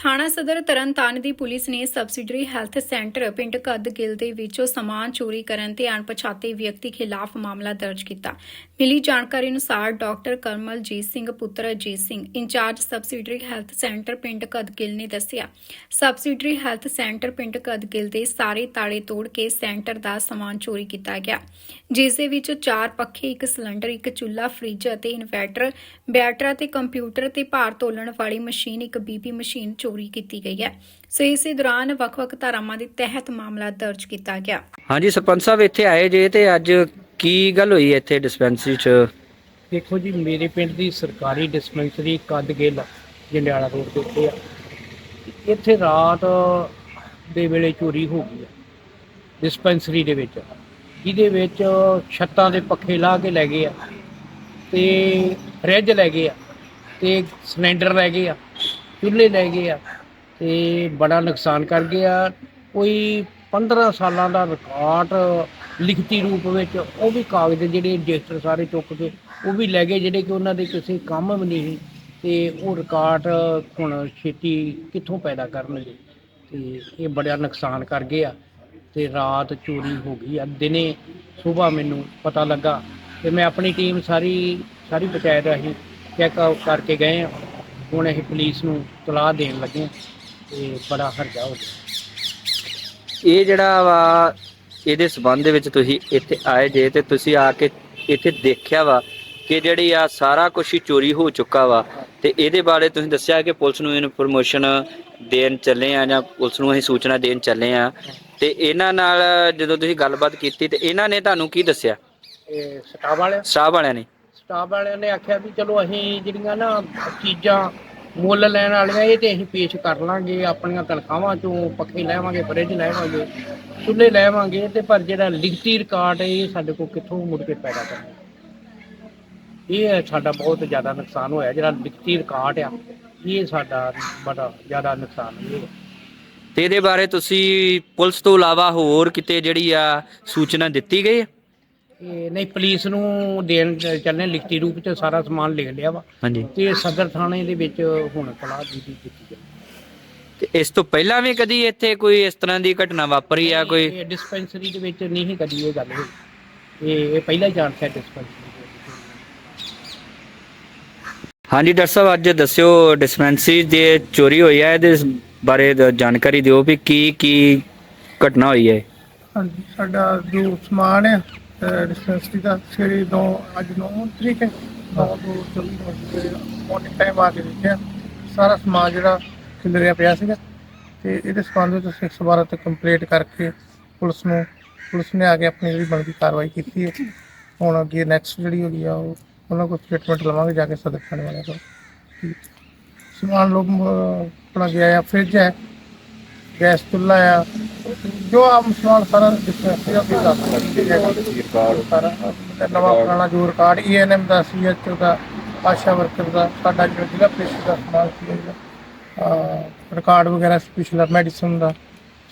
ਥਾਣਾ ਸਦਰ ਤਰਨਤਾਰਨ ਦੀ ਪੁਲਿਸ ਨੇ ਸਬਸਿਡਰੀ ਹੈਲਥ ਸੈਂਟਰ ਪਿੰਡ ਕਦਗਿਲ ਦੇ ਵਿੱਚੋਂ ਸਮਾਨ ਚੋਰੀ ਕਰਨ ਤੇ ਅਣਪਛਾਤੇ ਵਿਅਕਤੀ ਖਿਲਾਫ ਮਾਮਲਾ ਦਰਜ ਕੀਤਾ। ਮਿਲੀ ਜਾਣਕਾਰੀ ਅਨੁਸਾਰ ਡਾਕਟਰ ਕਰਮਲਜੀਤ ਸਿੰਘ, ਪੁੱਤਰ Ajit Singh incharge subsidiary health centre ਪਿੰਡ ਕਦਗਿਲ ਨੇ ਦੱਸਿਆ, ਸਬਸਿਡਰੀ ਹੈਲਥ ਸੈਂਟਰ ਪਿੰਡ ਕਦਗਿਲ ਦੇ ਸਾਰੇ ਤਾਲੇ ਤੋੜ ਕੇ ਸੈਂਟਰ ਦਾ ਸਮਾਨ ਚੋਰੀ ਕੀਤਾ ਗਿਆ, ਜਿਸ ਦੇ ਵਿੱਚ ਚਾਰ ਪੱਖੇ, ਇੱਕ ਸਿਲੰਡਰ, ਇੱਕ ਚੁੱਲ੍ਹਾ, ਫ੍ਰਿਜ ਅਤੇ ਇਨਵਰਟਰ, ਬੈਟਰਾ ਤੇ ਕੰਪਿਊਟਰ ਤੇ ਭਾਰ ਤੋਲਣ ਵਾਲੀ ਮਸ਼ੀਨ, ਇੱਕ ਬੀਪੀ ਮਸ਼ੀਨ ਚੋਰੀ ਕੀਤੀ ਗਈ ਹੈ। ਸੋ ਇਸੇ ਦੌਰਾਨ ਵੱਖ-ਵੱਖ ਧਾਰਾਵਾਂ ਦੇ ਤਹਿਤ ਮਾਮਲਾ ਦਰਜ ਕੀਤਾ ਗਿਆ। ਹਾਂਜੀ ਸਰਪੰਚ ਸਾਹਿਬ ਇੱਥੇ ਆਏ ਜੇ ਤੇ ਅੱਜ ਕੀ ਗੱਲ ਹੋਈ ਇੱਥੇ ਡਿਸਪੈਂਸਰੀ 'ਚ? ਦੇਖੋ ਜੀ ਮੇਰੇ ਪਿੰਡ ਦੀ ਸਰਕਾਰੀ ਡਿਸਪੈਂਸਰੀ ਕਦਗਿੱਲ ਜੰਡਿਆਲਾ ਰੋਡ ਦੇ ਉੱਤੇ ਆ। ਇੱਥੇ ਰਾਤ ਦੇ ਵੇਲੇ ਚੋਰੀ ਹੋ ਗਈ ਆ ਡਿਸਪੈਂਸਰੀ ਦੇ ਵਿੱਚ। ਜਿਹਦੇ ਵਿੱਚ ਛੱਤਾਂ ਦੇ ਪੱਖੇ ਲਾ ਕੇ ਲੈ ਗਏ ਆ ਤੇ ਫਰਿੱਜ ਲੈ ਗਏ ਆ ਤੇ ਸਿਲੰਡਰ ਲੈ ਗਏ ਆ। ਚੁੱਲ੍ਹੇ ਲੈ ਗਏ ਆ ਤੇ ਬੜਾ ਨੁਕਸਾਨ ਕਰ ਗਿਆ ਕੋਈ 15 ਸਾਲਾਂ ਦਾ ਰਿਕਾਰਡ ਲਿਖਤੀ ਰੂਪ ਵਿੱਚ ਉਹ ਵੀ ਕਾਗਜ਼ ਜਿਹੜੇ ਰਜਿਸਟਰ ਸਾਰੇ ਚੁੱਕ ਕੇ ਉਹ ਵੀ ਲੈ ਗਏ, ਜਿਹੜੇ ਕਿ ਉਹਨਾਂ ਦੇ ਕਿਸੇ ਕੰਮ ਵੀ ਨਹੀਂ ਸੀ ਤੇ ਉਹ ਰਿਕਾਰਡ ਹੁਣ ਛੇਤੀ ਕਿੱਥੋਂ ਪੈਦਾ ਕਰਨਗੇ ਤੇ ਇਹ ਬੜਾ ਨੁਕਸਾਨ ਕਰ ਗਿਆ ਆ ਤੇ ਰਾਤ ਚੋਰੀ ਹੋ ਗਈ ਆ। ਦਿਨੇ ਸਵੇਰ ਮੈਨੂੰ ਪਤਾ ਲੱਗਾ ਤੇ ਮੈਂ ਆਪਣੀ ਟੀਮ ਸਾਰੀ ਸਾਰੀ ਪੰਚਾਇਤ ਰਾਹੀਂ ਚੈੱਕ ਕਰਕੇ ਗਏ ਆ। ਹੁਣ ਅਸੀਂ ਪੁਲਿਸ ਨੂੰ ਤਲਾਹ ਦੇਣ ਲੱਗੇ ਹਾਂ ਤੇ ਬੜਾ ਹਰਜਾ ਹੋ ਗਿਆ। ਇਹ ਜਿਹੜਾ ਵਾ ਇਹਦੇ ਸਬੰਧ ਦੇ ਵਿੱਚ ਤੁਸੀਂ ਇੱਥੇ ਆਏ ਜੇ ਤੇ ਤੁਸੀਂ ਆ ਕੇ ਇੱਥੇ ਦੇਖਿਆ ਵਾ ਕਿ ਜਿਹੜੀ ਆ ਸਾਰਾ ਕੁਝ ਹੀ ਚੋਰੀ ਹੋ ਚੁੱਕਾ ਵਾ ਤੇ ਇਹਦੇ ਬਾਰੇ ਤੁਸੀਂ ਦੱਸਿਆ ਕਿ ਪੁਲਿਸ ਨੂੰ ਇਨਫੋਰਮੇਸ਼ਨ ਦੇਣ ਚੱਲੇ ਆ ਜਾਂ ਪੁਲਿਸ ਨੂੰ ਅਸੀਂ ਸੂਚਨਾ ਦੇਣ ਚੱਲੇ ਆ ਤੇ ਇਹਨਾਂ ਨਾਲ ਜਦੋਂ ਤੁਸੀਂ ਗੱਲਬਾਤ ਕੀਤੀ ਤੇ ਇਹਨਾਂ ਨੇ ਤੁਹਾਨੂੰ ਕੀ ਦੱਸਿਆ? ਇਹ ਸਟਾਫ ਵਾਲਿਆਂ? ਸਟਾਫ ਵਾਲਿਆਂ ਨੇ। ਸਟਾਫ ਵਾਲਿਆਂ ਨੇ ਆਖਿਆ ਵੀ ਚਲੋ ਅਸੀਂ ਜਿਹੜੀਆਂ ਨਾ ਚੀਜ਼ਾਂ ਮੁੱਲ ਲੈਣ ਵਾਲੀਆਂ, ਇਹ ਤੇ ਅਸੀਂ ਪੇਸ਼ ਕਰ ਲਾਂਗੇ, ਆਪਣੀਆਂ ਤਨਖਾਹਾਂ ਚੋਂ ਪੱਖੇ ਲੈਵਾਂਗੇ ਫਰਿੱਜ ਲੈਵਾਂਗੇ, ਚੁੱਲ੍ਹੇ ਲੈਵਾਂਗੇ ਤੇ ਪਰ ਜਿਹੜਾ ਲਿਖਤੀ ਰਿਕਾਰਡ ਇਹ ਸਾਡੇ ਕੋਲ ਕਿੱਥੋਂ ਮੁੜ ਕੇ ਪੈਦਾ ਕਰਨਾ? ਇਹ ਸਾਡਾ ਬਹੁਤ ਜ਼ਿਆਦਾ ਨੁਕਸਾਨ ਹੋਇਆ, ਜਿਹੜਾ ਲਿਖਤੀ ਰਿਕਾਰਡ ਆ, ਇਹ ਸਾਡਾ ਬੜਾ ਜ਼ਿਆਦਾ ਨੁਕਸਾਨ ਹੋਇਆ। ਤੇ ਇਹਦੇ ਬਾਰੇ ਤੁਸੀਂ ਪੁਲਿਸ ਤੋਂ ਇਲਾਵਾ ਹੋਰ ਕਿਤੇ ਜਿਹੜੀ ਆ ਸੂਚਨਾ ਦਿੱਤੀ ਗਈ ਹੈ? ਇਹ ਨਹੀਂ ਪੁਲਿਸ ਨੂੰ ਦੇਣ ਚੱਲਣੇ ਲਿਖਤੀ ਰੂਪ ਚ ਸਾਰਾ ਸਮਾਨ ਲਿਖ ਲਿਆ ਵਾ। ਹਾਂਜੀ। ਤੇ ਸਦਰ ਥਾਣੇ ਦੇ ਵਿੱਚ ਹੁਣ ਤਲਾਹ ਦੀ ਕੀਤੀ ਗਈ ਤੇ ਇਸ ਤੋਂ ਪਹਿਲਾਂ ਵੀ ਕਦੀ ਇੱਥੇ ਕੋਈ ਇਸ ਤਰ੍ਹਾਂ ਦੀ ਘਟਨਾ ਵਾਪਰੀ ਆ ਕੋਈ? ਇਹ ਡਿਸਪੈਂਸਰੀ ਦੇ ਵਿੱਚ ਨਹੀਂ ਕਦੀ ਇਹ ਗੱਲ ਹੋਈ। ਇਹ ਇਹ ਪਹਿਲਾ ਹੀ ਜਾਣ ਹੈ ਡਿਸਪੈਂਸਰੀ ਹਾਂਜੀ ਡਾਕਟਰ ਸਾਹਿਬ ਅੱਜ ਦੱਸਿਓ ਡਿਸਪੈਂਸਰੀ ਦੇ ਚੋਰੀ ਹੋਈ ਹੈ ਇਹਦੇ ਬਾਰੇ ਜਾਣਕਾਰੀ ਦਿਓ ਵੀ ਕੀ ਕੀ ਘਟਨਾ ਹੋਈ ਹੈ। ਹਾਂਜੀ ਸਾਡਾ ਜੋ ਸਮਾਨ ਹੈ ਡਿਸਪੈਂਸਰੀ ਦਾ ਸਵੇਰੇ ਦੋ ਅੱਜ 9 ਤਰੀਕ ਹੈ। 9 ਤੋਂ 24 ਨੂੰ ਮਾਰਨਿੰਗ ਟਾਈਮ ਆ ਕੇ ਦੇਖਿਆ। ਸਾਰਾ ਸਮਾਨ ਜਿਹੜਾ ਖਿਲਰਿਆ ਪਿਆ ਸੀਗਾ। ਤੇ ਇਹਦੇ ਸੰਬੰਧ ਵਿੱਚ ਅਸੀਂ 112 ਤੇ ਕੰਪਲੀਟ ਕਰਕੇ ਪੁਲਿਸ ਨੂੰ, ਪੁਲਿਸ ਨੇ ਆ ਕੇ ਆਪਣੀ ਜਿਹੜੀ ਬਣਦੀ ਕਾਰਵਾਈ ਕੀਤੀ ਹੈ। ਹੁਣ ਅੱਗੇ ਨੈਕਸਟ ਜਿਹੜੀ ਹੋਈ ਆ, ਉਹ ਉਹਨਾਂ ਕੋਲ ਸਟੇਟਮੈਂਟ ਲਵਾਂਗੇ, ਜਾ ਕੇ ਸਦਰ ਥਾਣੇ ਵਾਲਿਆਂ ਕੋਲ। ਸਮਾਨ ਲੋਕ ਆਪਣਾ ਗਿਆ ਆ ਫ੍ਰਿਜ ਹੈ। ਗੈਸ ਚੁੱਲ੍ਹਾ ਆ। ਜੋ ਆਮ ਸਮਾਨ ਸਾਰਾ ਡਿਸਪੈਂਸਰੀ ਦਾ ਵੀ ਦੱਸ ਸਕਦੇ ਹੈ। ਸਾਰਾ ਨਵਾਂ ਪੁਰਾਣਾ ਜੋ ਰਿਕਾਰਡ ਈਐਨਐਮ ਦਾ ਸੀਐਚ ਦਾ, ਆਸ਼ਾ ਵਰਕਰ ਦਾ, ਸਾਡਾ ਜਿਹੜਾ ਜ਼ਿਲ੍ਹਾ ਪ੍ਰੀਸ਼ਦ ਦਾ ਸਮਾਨ ਸੀ ਰਿਕਾਰਡ ਵਗੈਰਾ ਸਪੈਸ਼ਲ ਮੈਡੀਸਨ ਦਾ,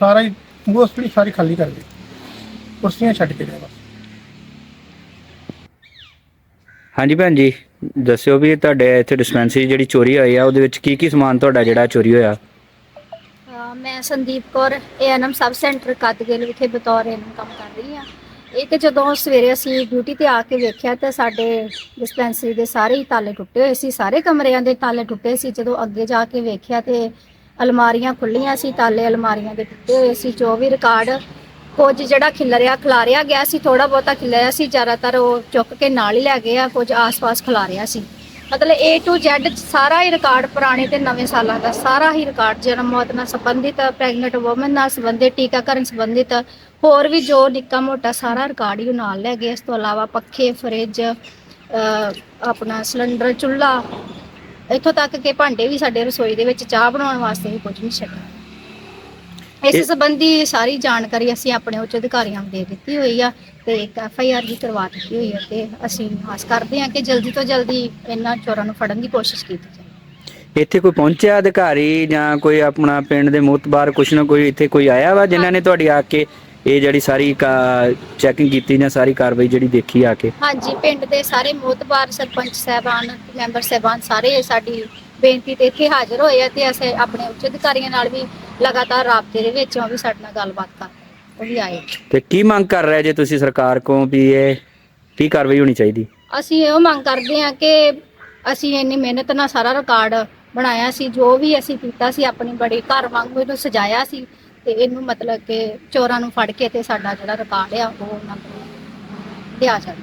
ਸਾਰਾ ਹੀ ਮੋਸਟਲੀ ਸਾਰੀ ਖਾਲੀ ਕਰ ਦਿੱਤੀ। ਕੁਰਸੀਆਂ ਛੱਡ ਕੇ ਗਏ ਬਸ। ਹਾਂਜੀ ਭੈਣ ਜੀ, ਦੱਸਿਓ ਵੀ ਤੁਹਾਡੇ ਇੱਥੇ ਡਿਸਪੈਂਸਰੀ ਜਿਹੜੀ ਚੋਰੀ ਹੋਈ ਆ, ਉਹਦੇ ਵਿੱਚ ਕੀ ਕੀ ਸਮਾਨ ਤੁਹਾਡਾ ਜਿਹੜਾ ਚੋਰੀ ਹੋਇਆ? ਮੈਂ Sandeep Kaur ANM sub centre Kadgil ਵਿਖੇ ਬਤੌਰ ਏਐਨਐਮ ਕੰਮ ਕਰ ਰਹੀ ਹਾਂ। ਇਹ ਕਿ ਜਦੋਂ ਸਵੇਰੇ ਅਸੀਂ ਡਿਊਟੀ ਤੇ ਆ ਕੇ ਵੇਖਿਆ ਤਾਂ ਸਾਡੇ ਡਿਸਪੈਂਸਰੀ ਦੇ ਸਾਰੇ ਹੀ ਤਾਲੇ ਟੁੱਟੇ ਹੋਏ ਸੀ, ਸਾਰੇ ਕਮਰਿਆਂ ਦੇ ਤਾਲੇ ਟੁੱਟੇ ਸੀ। ਜਦੋਂ ਅੱਗੇ ਜਾ ਕੇ ਵੇਖਿਆ ਤੇ ਅਲਮਾਰੀਆਂ ਖੁੱਲੀਆਂ ਸੀ, ਤਾਲੇ ਅਲਮਾਰੀਆਂ ਦੇ ਟੁੱਟੇ ਹੋਏ ਸੀ। ਜੋ ਵੀ ਰਿਕਾਰਡ, ਕੁਝ ਜਿਹੜਾ ਖਿਲਰਿਆ, ਖਿਲਾਰਿਆ ਗਿਆ ਸੀ ਥੋੜਾ ਬਹੁਤਾ ਖਿਲਰਿਆ ਸੀ। ਜ਼ਿਆਦਾਤਰ ਉਹ ਚੁੱਕ ਕੇ ਨਾਲ ਹੀ ਲੈ ਗਏ ਆ, ਕੁਝ ਆਸ-ਪਾਸ ਖਿਲਾਰਿਆ ਸੀ। ਮਤਲਬ A to Z ਸਾਰਾ ਹੀ ਰਿਕਾਰਡ ਪੁਰਾਣੇ ਤੇ ਨਵੇਂ ਸਾਲਾਂ ਦਾ ਸਾਰਾ ਹੀ ਰਿਕਾਰਡ ਜਨਮ ਮੌਤ ਨਾਲ ਸੰਬੰਧਿਤ ਪ੍ਰੈਗਨੈਂਟ ਔਮਨ ਨਾਲ ਸੰਬੰਧਿਤ ਟੀਕਾਕਰਨ ਸੰਬੰਧਿਤ ਹੋਰ ਵੀ ਜੋ ਨਿੱਕਾ ਮੋਟਾ ਸਾਰਾ ਰਿਕਾਰਡ ਹੀ ਨਾਲ ਲੈ ਗਏ। ਇਸ ਤੋਂ ਇਲਾਵਾ ਪੱਖੇ ਫਰਿੱਜ ਆਪਣਾ ਸਿਲੰਡਰ ਚੁੱਲ੍ਹਾ ਇੱਥੋਂ ਤੱਕ ਕਿ ਭਾਂਡੇ ਵੀ ਸਾਡੇ ਰਸੋਈ ਦੇ ਵਿੱਚ ਚਾਹ ਬਣਾਉਣ ਵਾਸਤੇ ਵੀ ਕੁਝ ਨਹੀਂ ਛੱਡਿਆ। ਇਸ ਸੰਬੰਧੀ ਸਾਰੀ ਜਾਣਕਾਰੀ ਅਸੀਂ ਆਪਣੇ ਉੱਚ ਅਧਿਕਾਰੀਆਂ ਨੂੰ ਦੇ ਦਿੱਤੀ ਹੋਈ ਆ। ਤੇ ਇੱਕ ਐਫ ਆਈ ਆਰ ਵੀ ਕਰਵਾ ਦਿੱਤੀ ਹੋਈ ਹੈ ਤੇ ਅਸੀਂ ਆਸ ਕਰਦੇ ਹਾਂ ਕਿ ਜਲਦੀ ਤੋਂ ਜਲਦੀ ਇਹਨਾਂ ਚੋਰਾਂ ਨੂੰ ਫੜਨ ਦੀ ਕੋਸ਼ਿਸ਼ ਕੀਤੀ ਜਾਵੇ ਇੱਥੇ ਕੋਈ ਪਹੁੰਚਿਆ ਅਧਿਕਾਰੀ ਜਾਂ ਕੋਈ ਆਪਣਾ ਪਿੰਡ ਦੇ ਮੁਤਬਾਰ ਕੁਛ ਨਾ ਕੋਈ ਇੱਥੇ ਕੋਈ ਆਇਆ ਵਾ ਜਿਨ੍ਹਾਂ ਨੇ ਤੁਹਾਡੀ ਆ ਕੇ ਇਹ ਜਿਹੜੀ ਸਾਰੀ ਚੈਕਿੰਗ ਕੀਤੀ ਜਾਂ ਸਾਰੀ ਕਾਰਵਾਈ ਜਿਹੜੀ ਦੇਖੀ ਆ ਕੇ ਹਾਂਜੀ ਪਿੰਡ ਦੇ ਸਾਰੇ ਮੋਤਬਾਰ ਸਰਪੰਚ ਸਹਿਬਾਨ ਮੈਂਬਰ ਸਹਿਬਾਨ ਸਾਰੇ ਸਾਡੀ ਬੇਨਤੀ ਤੇ ਇੱਥੇ ਹਾਜ਼ਰ ਹੋਏ ਆ ਤੇ ਅਸੀਂ ਆਪਣੇ ਉੱਚ ਅਧਿਕਾਰੀਆਂ ਨਾਲ ਵੀ ਲਗਾਤਾਰ ਰਾਬਤੇ ਦੇ ਵਿੱਚ ਉਹ ਵੀ ਸਾਡੇ ਨਾਲ ਗੱਲਬਾਤ ਕਰ। ਉਹ ਵੀ ਆਏ। ਤੇ ਕੀ ਮੰਗ ਕਰ ਰਹੇ ਜੇ ਤੁਸੀਂ ਸਰਕਾਰ ਕੋਲ ਵੀ ਇਹ ਕੀ ਕਾਰਵਾਈ ਹੋਣੀ ਚਾਹੀਦੀ? ਅਸੀਂ ਇਹੋ ਮੰਗ ਕਰਦੇ ਹਾਂ ਕਿ ਅਸੀਂ ਇੰਨੀ ਮਿਹਨਤ ਨਾਲ ਸਾਰਾ ਰਿਕਾਰਡ ਬਣਾਇਆ ਸੀ ਜੋ ਵੀ ਅਸੀਂ ਕੀਤਾ ਸੀ ਆਪਣੀ ਬੜੀ ਘਰ ਵਾਂਗੂ ਇਹਨੂੰ ਸਜਾਇਆ ਸੀ ਤੇ ਇਹਨੂੰ ਮਤਲਬ ਕਿ ਚੋਰਾਂ ਨੂੰ ਫੜ ਕੇ ਤੇ ਸਾਡਾ ਜਿਹੜਾ ਰਿਕਾਰਡ ਆ ਉਹ ਉਹਨਾਂ ਨੂੰ ਦਿਆ ਜਾਵੇ।